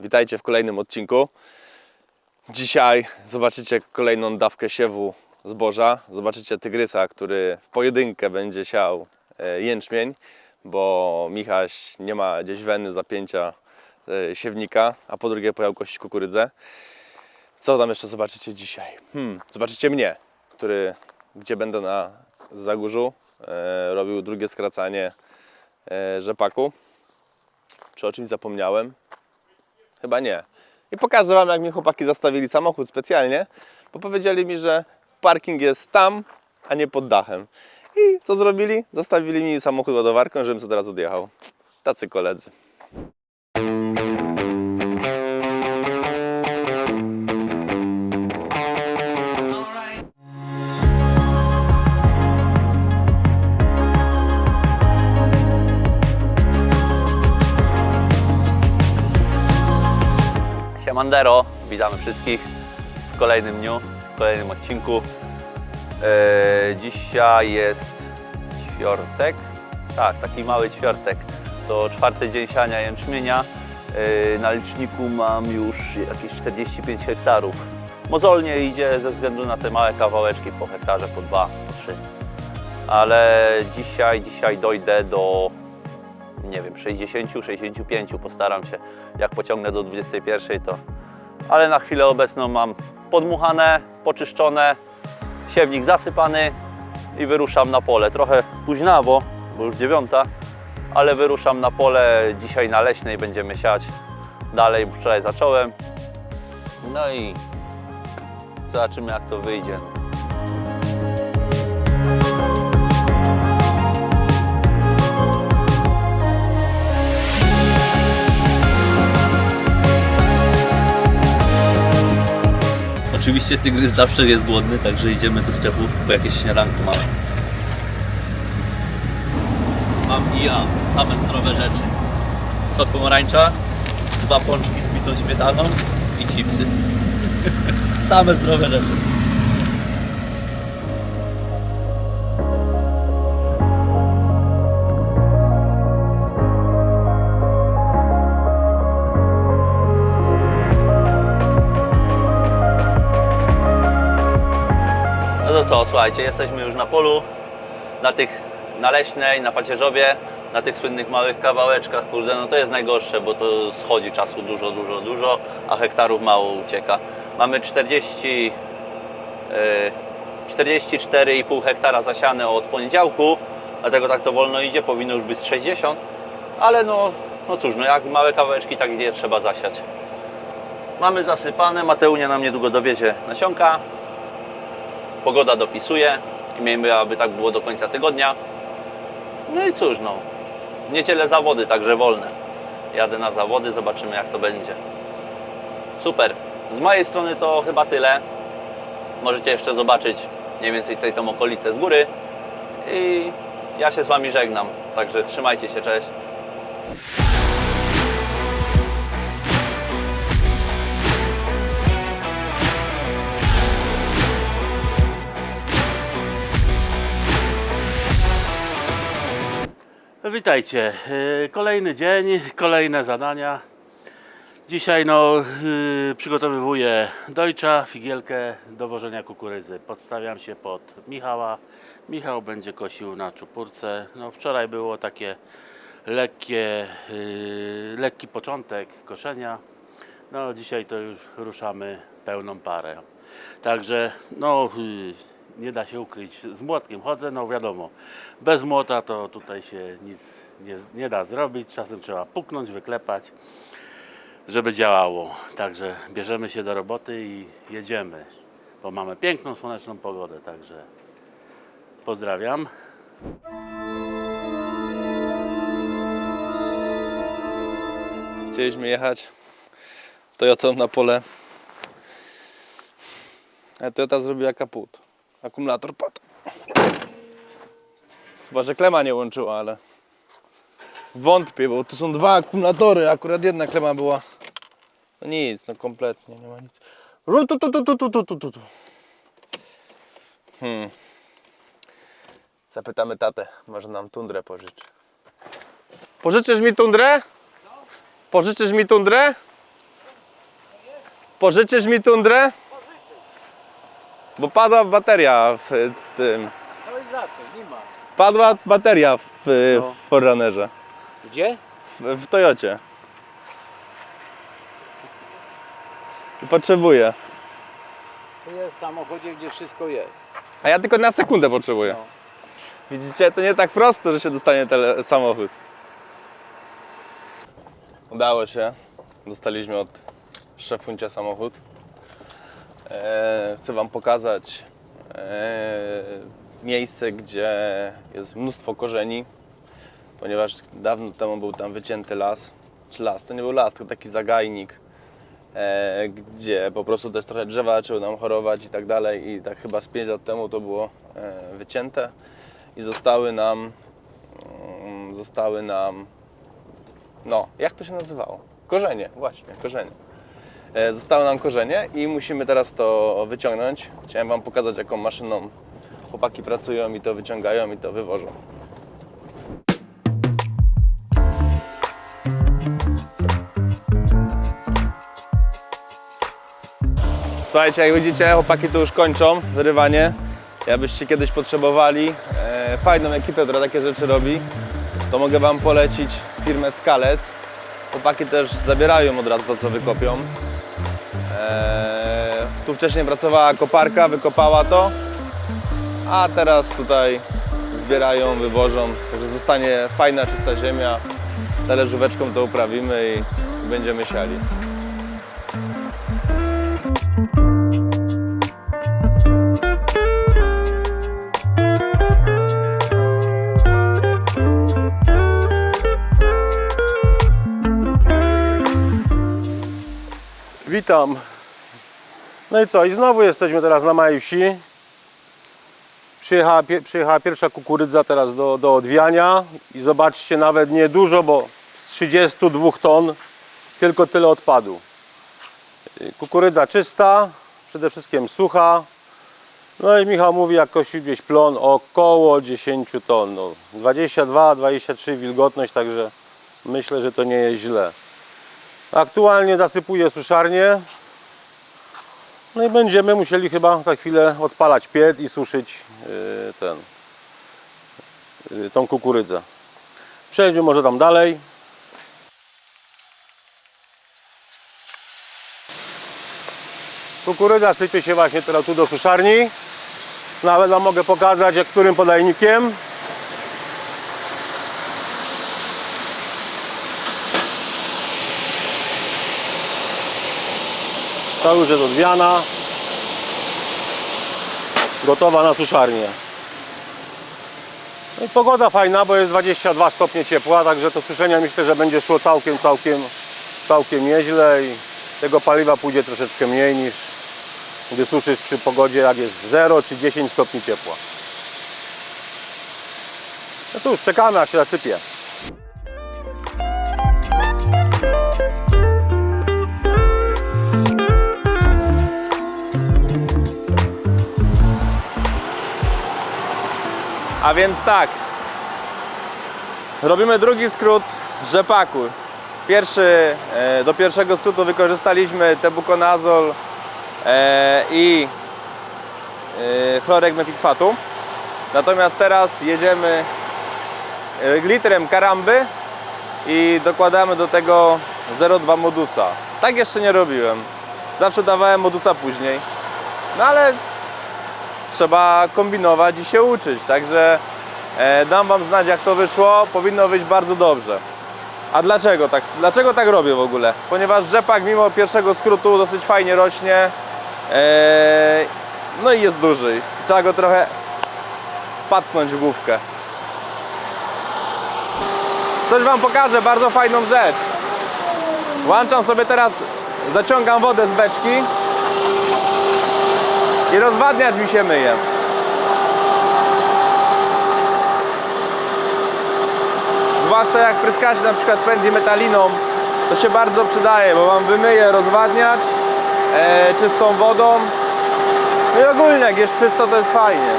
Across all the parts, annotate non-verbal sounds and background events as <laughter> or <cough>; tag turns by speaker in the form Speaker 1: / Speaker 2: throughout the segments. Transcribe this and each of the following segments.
Speaker 1: Witajcie w kolejnym odcinku. Dzisiaj zobaczycie kolejną dawkę siewu zboża. Zobaczycie tygrysa, który w pojedynkę będzie siał e, jęczmień, bo Michaś nie ma gdzieś weny zapięcia e, siewnika, a po drugie pojał kość kukurydzę. Co tam jeszcze zobaczycie dzisiaj? Hmm, zobaczycie mnie, który, gdzie będę na Zagórzu e, robił drugie skracanie e, rzepaku. Czy o czymś zapomniałem? Chyba nie. I pokażę Wam, jak mi chłopaki zastawili samochód specjalnie, bo powiedzieli mi, że parking jest tam, a nie pod dachem. I co zrobili? Zostawili mi samochód ładowarką, żebym sobie teraz odjechał. Tacy koledzy.
Speaker 2: Siemandero, witamy wszystkich w kolejnym dniu, w kolejnym odcinku. Eee, dzisiaj jest ćwiortek, tak, taki mały ćwiortek. To czwarty dzień siania jęczmienia. Eee, na liczniku mam już jakieś 45 hektarów. Mozolnie idzie ze względu na te małe kawałeczki po hektarze, po dwa, po trzy. Ale dzisiaj, dzisiaj dojdę do nie wiem, 60, 65 postaram się. Jak pociągnę do 21, to. Ale na chwilę obecną mam podmuchane, poczyszczone, siewnik zasypany i wyruszam na pole. Trochę późnawo, bo już dziewiąta, ale wyruszam na pole. Dzisiaj na leśnej będziemy siać dalej. Wczoraj zacząłem. No i zobaczymy, jak to wyjdzie. Oczywiście tygrys zawsze jest głodny, także idziemy do sklepu po jakieś śniadanko małe. Mam i ja same zdrowe rzeczy. Sok pomarańcza, dwa pączki z bitą śmietaną i chipsy. <laughs> same zdrowe rzeczy. Słuchajcie, jesteśmy już na polu, na tych, na Leśnej, na Pacierzowie, na tych słynnych małych kawałeczkach, kurde, no to jest najgorsze, bo to schodzi czasu dużo, dużo, dużo, a hektarów mało ucieka. Mamy 40, e, 44,5 hektara zasiane od poniedziałku, dlatego tak to wolno idzie, powinno już być z 60, ale no, no cóż, no jak małe kawałeczki, tak gdzie trzeba zasiać. Mamy zasypane, Mateunia nam niedługo dowiezie nasionka, pogoda dopisuje i miejmy, aby tak było do końca tygodnia. No i cóż, no, w niedzielę zawody, także wolne. Jadę na zawody, zobaczymy jak to będzie. Super. Z mojej strony to chyba tyle. Możecie jeszcze zobaczyć mniej więcej tutaj tą okolicę z góry. I ja się z Wami żegnam, także trzymajcie się, cześć.
Speaker 3: Witajcie. Yy, Kolejny dzień, kolejne zadania. Dzisiaj no, yy, przygotowywuję dojcza, figielkę do wożenia kukurydzy. Podstawiam się pod Michała. Michał będzie kosił na czupurce. No, wczoraj było takie lekkie, yy, lekki początek koszenia. No, dzisiaj to już ruszamy pełną parę. Także no, nie da się ukryć. Z młotkiem chodzę, no wiadomo, bez młota to tutaj się nic nie, nie da zrobić. Czasem trzeba puknąć, wyklepać, żeby działało. Także bierzemy się do roboty i jedziemy, bo mamy piękną, słoneczną pogodę. Także pozdrawiam.
Speaker 1: Chcieliśmy jechać Toyotą na pole. A Toyota zrobiła kaput. Akumulator padł. Chyba, że klema nie łączyła, ale wątpię, bo tu są dwa akumulatory, akurat jedna klema była. No nic, no kompletnie, nie ma nic. Tu, tu, tu, tu, tu, tu, tu. Hmm. Zapytamy tatę, może nam tundrę pożyczy. Pożyczysz mi tundrę? Pożyczysz mi tundrę? Pożyczysz mi tundrę? Bo padła bateria w y, tym.
Speaker 4: I za co? Nie ma.
Speaker 1: Padła bateria w, y,
Speaker 4: No.
Speaker 1: w Forerunnerze.
Speaker 4: Gdzie?
Speaker 1: W, w Toyocie. I potrzebuję.
Speaker 4: To jest w samochodzie, gdzie wszystko jest.
Speaker 1: A ja tylko na sekundę potrzebuję.
Speaker 4: No.
Speaker 1: Widzicie, to nie tak prosto, że się dostanie tele, samochód. Udało się. Dostaliśmy od szefuncia samochód. E, chcę Wam pokazać e, miejsce, gdzie jest mnóstwo korzeni, ponieważ dawno temu był tam wycięty las. Czy las? To nie był las, tylko taki zagajnik, e, gdzie po prostu też trochę drzewa zaczęły nam chorować i tak dalej. I tak chyba z 5 lat temu to było wycięte i zostały nam, mm, zostały nam, no, jak to się nazywało? Korzenie, właśnie, korzenie. E, Zostały nam korzenie i musimy teraz to wyciągnąć. Chciałem Wam pokazać, jaką maszyną chłopaki pracują i to wyciągają i to wywożą. Słuchajcie, jak widzicie, chłopaki tu już kończą wyrywanie. Jakbyście kiedyś potrzebowali e, fajną ekipę, która takie rzeczy robi, to mogę Wam polecić firmę Skalec. Chłopaki też zabierają od razu to, co wykopią. E, tu wcześniej pracowała koparka, wykopała to, a teraz tutaj zbierają, wywożą. Także zostanie fajna, czysta ziemia. Talerzóweczką to uprawimy i będziemy siali.
Speaker 5: Witam. No i co? I znowu jesteśmy teraz na małej wsi. Przyjechała, przyjechała pierwsza kukurydza teraz do, do odwiania i zobaczcie, nawet nie dużo, bo z 32 ton tylko tyle odpadu. Kukurydza czysta, przede wszystkim sucha. No i Michał mówi, jak kosił gdzieś plon około 10 ton. No, 22-23 wilgotność, także myślę, że to nie jest źle. Aktualnie zasypuję suszarnię. No i będziemy musieli chyba za chwilę odpalać piec i suszyć yy, ten, yy, tą kukurydzę. Przejdźmy może tam dalej. Kukurydza sypie się właśnie teraz tu do suszarni. Nawet Wam mogę pokazać, jak którym podajnikiem. To już jest odwiana. Gotowa na suszarnię. No i pogoda fajna, bo jest 22 stopnie ciepła, także to suszenie myślę, że będzie szło całkiem, całkiem, całkiem nieźle i tego paliwa pójdzie troszeczkę mniej niż gdy suszysz przy pogodzie jak jest 0 czy 10 stopni ciepła. No to już czekamy aż się zasypie.
Speaker 1: A więc tak. Robimy drugi skrót rzepaku. Pierwszy, e, do pierwszego skrótu wykorzystaliśmy tebukonazol e, i e, chlorek mepikwatu. Natomiast teraz jedziemy e, litrem karamby i dokładamy do tego 0,2 modusa. Tak jeszcze nie robiłem. Zawsze dawałem modusa później. No ale trzeba kombinować i się uczyć. Także e, dam Wam znać, jak to wyszło. Powinno wyjść bardzo dobrze. A dlaczego tak, dlaczego tak robię w ogóle? Ponieważ rzepak mimo pierwszego skrótu dosyć fajnie rośnie. E, no i jest duży. Trzeba go trochę pacnąć w główkę. Coś Wam pokażę, bardzo fajną rzecz. Włączam sobie teraz, zaciągam wodę z beczki i rozwadniacz mi się myje. Zwłaszcza jak pryskacie na przykład pędzi metaliną, to się bardzo przydaje, bo Wam wymyje rozwadniacz e, czystą wodą. No i ogólnie jak jest czysto, to jest fajnie.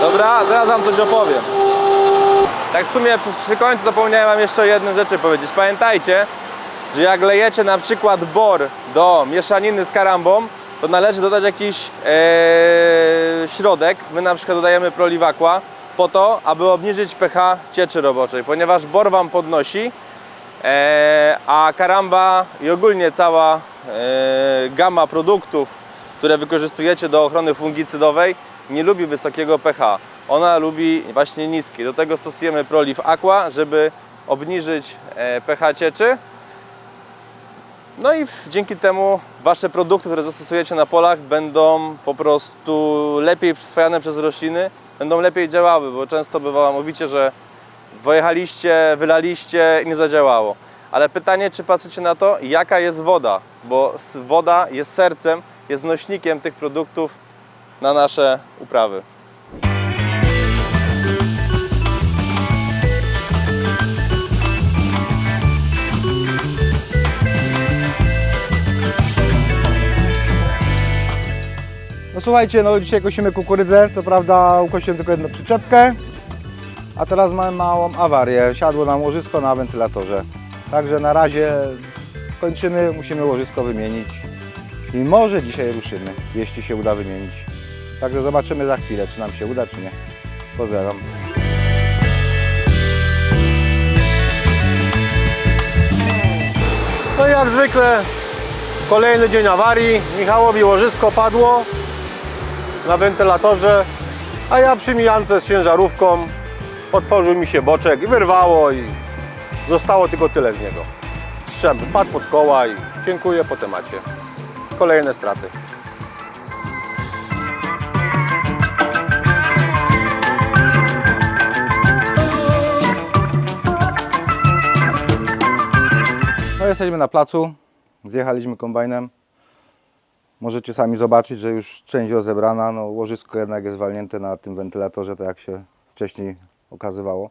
Speaker 1: Dobra, zaraz Wam coś opowiem. Tak w sumie przy, przy końcu zapomniałem Wam jeszcze o jednej rzeczy powiedzieć. Pamiętajcie, że jak lejecie na przykład bor do mieszaniny z karambą, to należy dodać jakiś e, środek. My na przykład dodajemy proliwakła po to, aby obniżyć pH cieczy roboczej, ponieważ bor Wam podnosi, e, a karamba i ogólnie cała e, gama produktów, które wykorzystujecie do ochrony fungicydowej, nie lubi wysokiego pH. Ona lubi właśnie niski. Do tego stosujemy Proliv Aqua, żeby obniżyć e, pH cieczy. No i dzięki temu Wasze produkty, które zastosujecie na polach będą po prostu lepiej przyswajane przez rośliny, będą lepiej działały, bo często bywa, mówicie, że Wojechaliście, wylaliście i nie zadziałało. Ale pytanie, czy patrzycie na to, jaka jest woda? Bo woda jest sercem, jest nośnikiem tych produktów na nasze uprawy.
Speaker 6: Słuchajcie, no dzisiaj kosimy kukurydzę, co prawda ukosiłem tylko jedną przyczepkę, a teraz mamy małą awarię. Siadło nam łożysko na wentylatorze. Także na razie kończymy, musimy łożysko wymienić. I może dzisiaj ruszymy, jeśli się uda wymienić. Także zobaczymy za chwilę, czy nam się uda, czy nie. Pozdrawiam.
Speaker 5: No i jak zwykle kolejny dzień awarii. Michałowi łożysko padło na wentylatorze, a ja przy mijance z ciężarówką otworzył mi się boczek i wyrwało i zostało tylko tyle z niego. Strzęp wpadł pod koła i dziękuję po temacie. Kolejne straty.
Speaker 6: No jesteśmy na placu, zjechaliśmy kombajnem. Możecie sami zobaczyć, że już część rozebrana. No, łożysko jednak jest walnięte na tym wentylatorze, tak jak się wcześniej okazywało.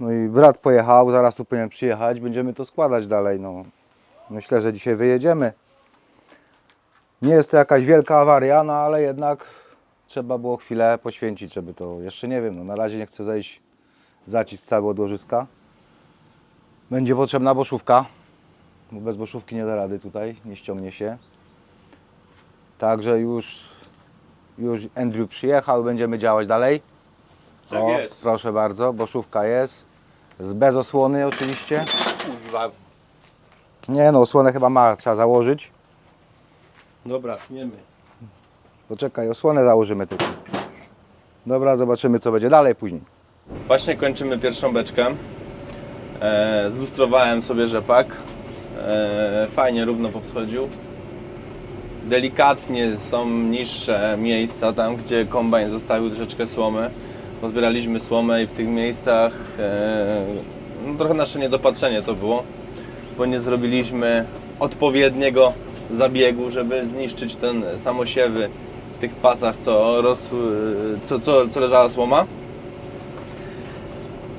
Speaker 6: No i brat pojechał, zaraz tu powinien przyjechać, będziemy to składać dalej. No. Myślę, że dzisiaj wyjedziemy. Nie jest to jakaś wielka awaria, no ale jednak trzeba było chwilę poświęcić, żeby to, jeszcze nie wiem, no, na razie nie chcę zejść zacisk cały od łożyska. Będzie potrzebna boszówka, bo bez boszówki nie da rady tutaj, nie ściągnie się. Także już, już Andrew przyjechał, będziemy działać dalej.
Speaker 5: Tak
Speaker 6: O,
Speaker 5: jest.
Speaker 6: Proszę bardzo, boszówka jest. Z bez osłony oczywiście.
Speaker 5: Kurwa.
Speaker 6: Nie no, osłonę chyba ma, trzeba założyć.
Speaker 5: Dobra, tniemy.
Speaker 6: Poczekaj, osłonę założymy tylko. Dobra, zobaczymy co będzie dalej później.
Speaker 1: Właśnie kończymy pierwszą beczkę. E, zlustrowałem sobie rzepak. E, fajnie, równo powschodził. Delikatnie są niższe miejsca, tam gdzie kombajn zostawił troszeczkę słomy. Pozbieraliśmy słomę i w tych miejscach e, no, trochę nasze niedopatrzenie to było, bo nie zrobiliśmy odpowiedniego zabiegu, żeby zniszczyć ten samosiewy w tych pasach, co, rosły, co, co, co leżała słoma.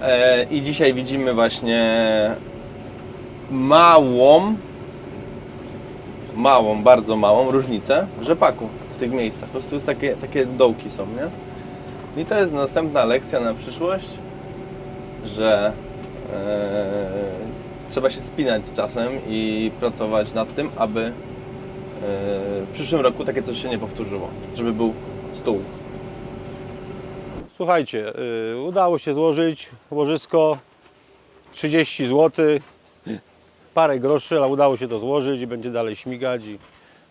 Speaker 1: E, I dzisiaj widzimy właśnie małą, małą, bardzo małą różnicę w rzepaku w tych miejscach. Po prostu jest takie, takie dołki są, nie? I to jest następna lekcja na przyszłość, że e, trzeba się spinać z czasem i pracować nad tym, aby e, w przyszłym roku takie coś się nie powtórzyło, żeby był stół.
Speaker 5: Słuchajcie, y, udało się złożyć łożysko 30 zł, parę groszy, ale udało się to złożyć i będzie dalej śmigać i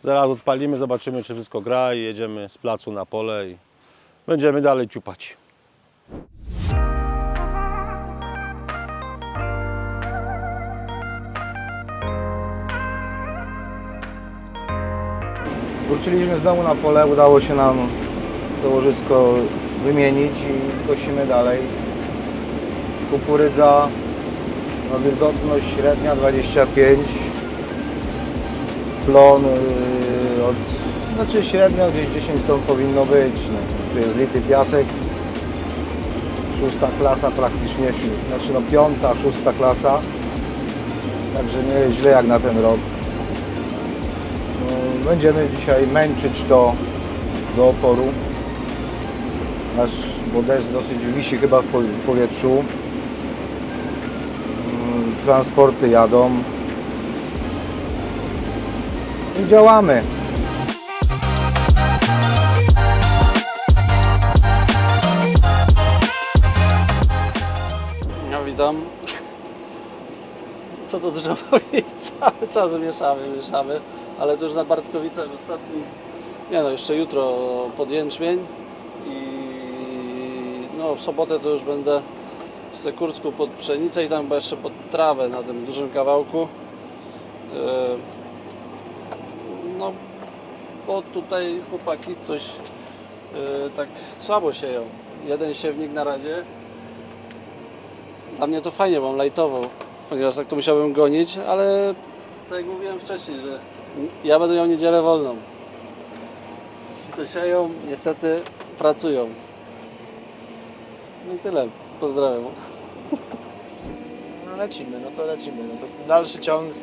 Speaker 5: zaraz odpalimy, zobaczymy czy wszystko gra i jedziemy z placu na pole i będziemy dalej ciupać.
Speaker 6: Wróciliśmy znowu na pole, udało się nam to łożysko wymienić i kosimy dalej. Kukurydza, wilgotność średnia 25, plon yy, od, znaczy średnio gdzieś 10 ton powinno być. No, tu jest lity piasek, szósta klasa praktycznie, znaczy no piąta, szósta klasa, także nie jest źle jak na ten rok. No, Będziemy dzisiaj męczyć to do oporu. Nasz, bo deszcz dosyć wisi chyba w powietrzu. Transporty jadą. I działamy.
Speaker 7: No witam. Co to dużo powiedzieć? <laughs> Cały czas mieszamy, mieszamy, ale to już na Bartkowicach ostatni, nie no, jeszcze jutro pod i no w sobotę to już będę Sekursku pod pszenicę i tam chyba jeszcze pod trawę na tym dużym kawałku. Yy, No, bo tutaj chłopaki coś yy, tak słabo sieją. Jeden siewnik na razie, dla mnie to fajnie, mam lajtowo, ponieważ tak to musiałbym gonić, ale tak jak mówiłem wcześniej, że ja będę miał niedzielę wolną. Ci co sieją, niestety pracują. No i tyle. Pozdrawiam.
Speaker 8: No lecimy, no to lecimy. No to dalszy ciąg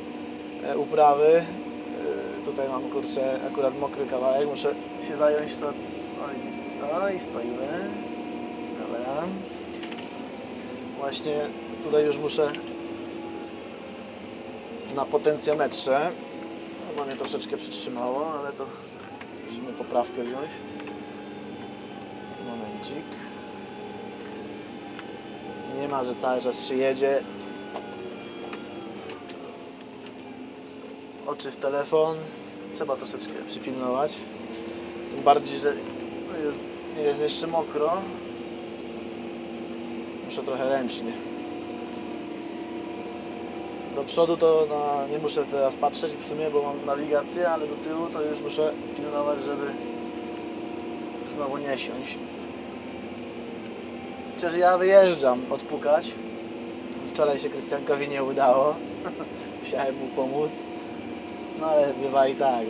Speaker 8: e, uprawy. E, Tutaj mam kurczę akurat mokry kawałek. Muszę się zająć. Oj, no i stoimy. Dobra. Właśnie tutaj już muszę na potencjometrze. No, mnie troszeczkę przytrzymało, ale to musimy poprawkę wziąć. Momencik. Nie ma, że cały czas się jedzie. Oczy w telefon. Trzeba troszeczkę przypilnować. Tym bardziej, że jest, jest jeszcze mokro. Muszę trochę ręcznie. Do przodu to na, nie muszę teraz patrzeć w sumie, bo mam nawigację, ale do tyłu to już muszę pilnować, żeby znowu nie siąść. Chociaż ja wyjeżdżam odpukać. Wczoraj się Krystiankowi nie udało. <laughs> Musiałem mu pomóc. No ale bywa i tak.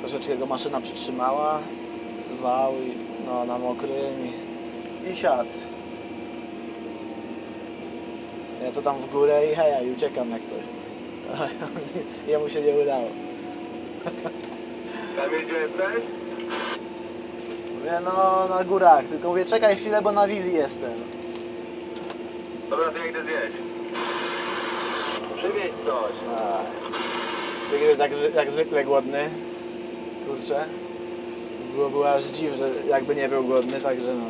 Speaker 8: Troszeczkę go maszyna przytrzymała. Wał i no, na mokrym i, i siadł. Ja to tam w górę i heja i uciekam jak coś. <laughs> Jemu się nie udało. Mówię, no na górach, tylko mówię, czekaj chwilę, bo na wizji jestem.
Speaker 1: Dobra, to jak idę zjeść. Przywieź coś.
Speaker 8: A, Tygrys jak, jak zwykle głodny. Kurczę. Było, było aż dziw, że jakby nie był głodny, także no.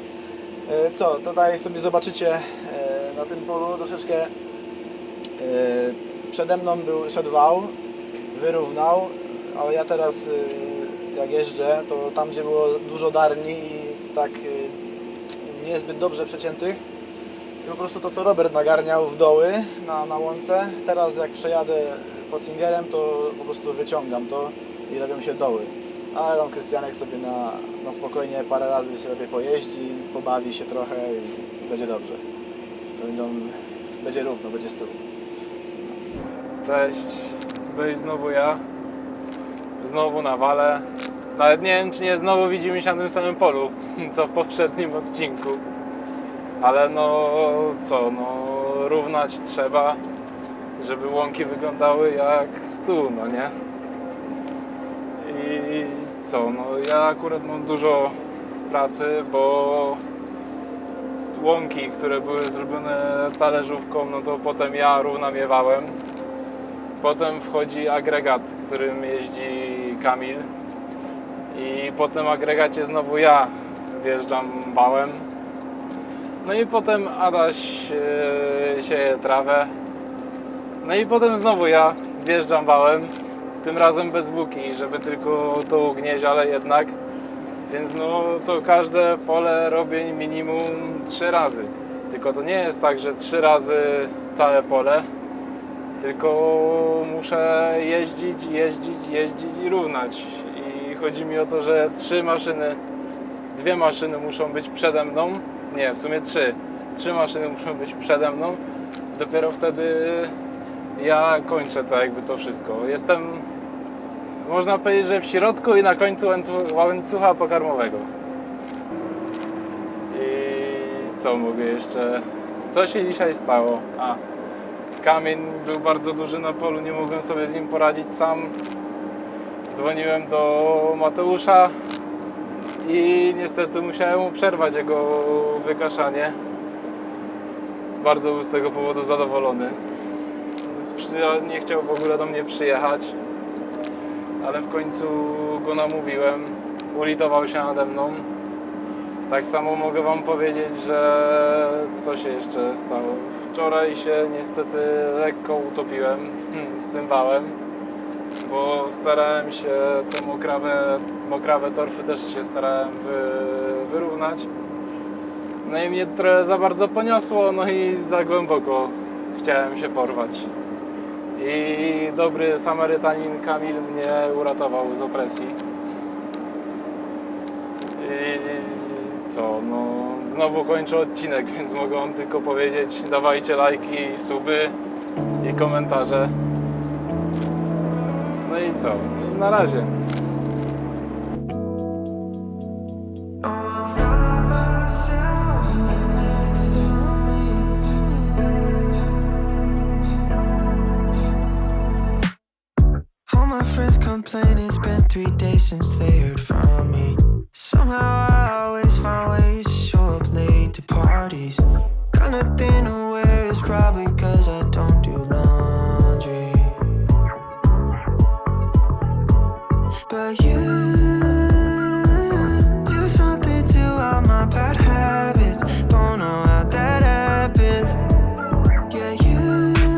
Speaker 8: E, Co, tutaj sobie zobaczycie e, na tym polu troszeczkę e, przede mną był, szedł wał, wyrównał, ale ja teraz e, jak jeżdżę, to tam gdzie było dużo darni i tak e, niezbyt dobrze przeciętych, i po prostu to, co Robert nagarniał w doły na, na łące, teraz jak przejadę Potlingerem, to po prostu wyciągam to i robią się doły. Ale tam Krystianek sobie na, na spokojnie parę razy sobie pojeździ, pobawi się trochę i będzie dobrze. Będą, będzie równo, będzie stół.
Speaker 9: Cześć, tutaj znowu ja. Znowu na wale. Nawet nie wiem, czy nie znowu widzimy się na tym samym polu, <laughs> co w poprzednim odcinku. Ale no co, no równać trzeba, żeby łąki wyglądały jak stół, no nie? I co, no ja akurat mam dużo pracy, bo łąki, które były zrobione talerzówką, no to potem ja równam je wałem. Potem wchodzi agregat, którym jeździ Kamil. I po tym agregacie znowu ja wjeżdżam wałem. No i potem Adaś e, sieje trawę. No i potem znowu ja wjeżdżam wałem. Tym razem bez włóki, żeby tylko to ugnieść, ale jednak. Więc no to każde pole robię minimum trzy razy. Tylko to nie jest tak, że trzy razy całe pole tylko muszę jeździć, jeździć, jeździć i równać. Chodzi mi o to, że trzy maszyny, dwie maszyny muszą być przede mną. Nie, w sumie trzy. Trzy maszyny muszą być przede mną. Dopiero wtedy ja kończę to jakby to wszystko. Jestem, można powiedzieć, że w środku i na końcu łańcu- łańcucha pokarmowego. I co mogę jeszcze? Co się dzisiaj stało? A, kamień był bardzo duży na polu, nie mogłem sobie z nim poradzić sam. Dzwoniłem do Mateusza i niestety musiałem mu przerwać jego wykaszanie. bardzo był z tego powodu zadowolony. Nie chciał w ogóle do mnie przyjechać, ale w końcu go namówiłem. Ulitował się nade mną. Tak samo mogę Wam powiedzieć, że co się jeszcze stało. Wczoraj się niestety lekko utopiłem z tym wałem, bo starałem się te mokrawe, mokrawe torfy też się starałem wy, wyrównać. No i mnie trochę za bardzo poniosło, no i za głęboko chciałem się porwać. I dobry Samarytanin Kamil mnie uratował z opresji. I co, no znowu kończę odcinek, więc mogę wam tylko powiedzieć dawajcie lajki, suby i komentarze. No i co, na razie.
Speaker 10: Complain it's been three days since they heard from me.